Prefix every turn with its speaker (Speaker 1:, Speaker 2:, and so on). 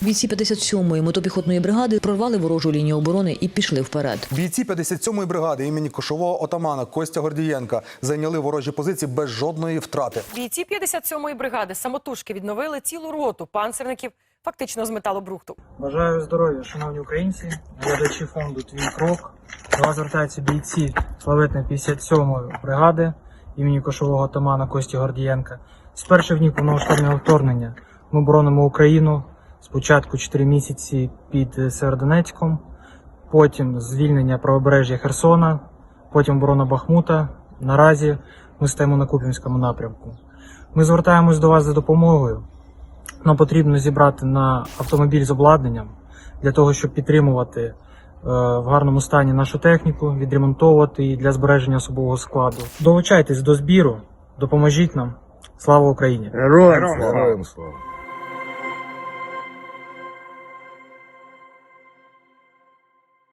Speaker 1: Бійці 57-ї мотопіхотної бригади прорвали ворожу лінію оборони і пішли вперед.
Speaker 2: Бійці 57-ї бригади імені кошового отамана Костя Гордієнка зайняли ворожі позиції без жодної втрати.
Speaker 3: Бійці 57-ї бригади самотужки відновили цілу роту панцерників фактично з металобрухту.
Speaker 4: Бажаю здоров'я, шановні українці, глядачі фонду Твій крок. До вас звертаються бійці славетної 57-ї бригади імені кошового отамана Кості Гордієнка. З перших днів повномасштабного вторгнення ми боронимо Україну спочатку 4 місяці під Северодонецьком, потім звільнення правобережжя Херсона, потім оборона Бахмута. Наразі ми стоїмо на Куп'янському напрямку. Ми звертаємось до вас за допомогою. Нам потрібно зібрати на автомобіль з обладнанням для того, щоб підтримувати е, в гарному стані нашу техніку, відремонтовувати її для збереження особового складу. Долучайтесь до збіру, допоможіть нам. Слава Україні!
Speaker 5: Героям слава!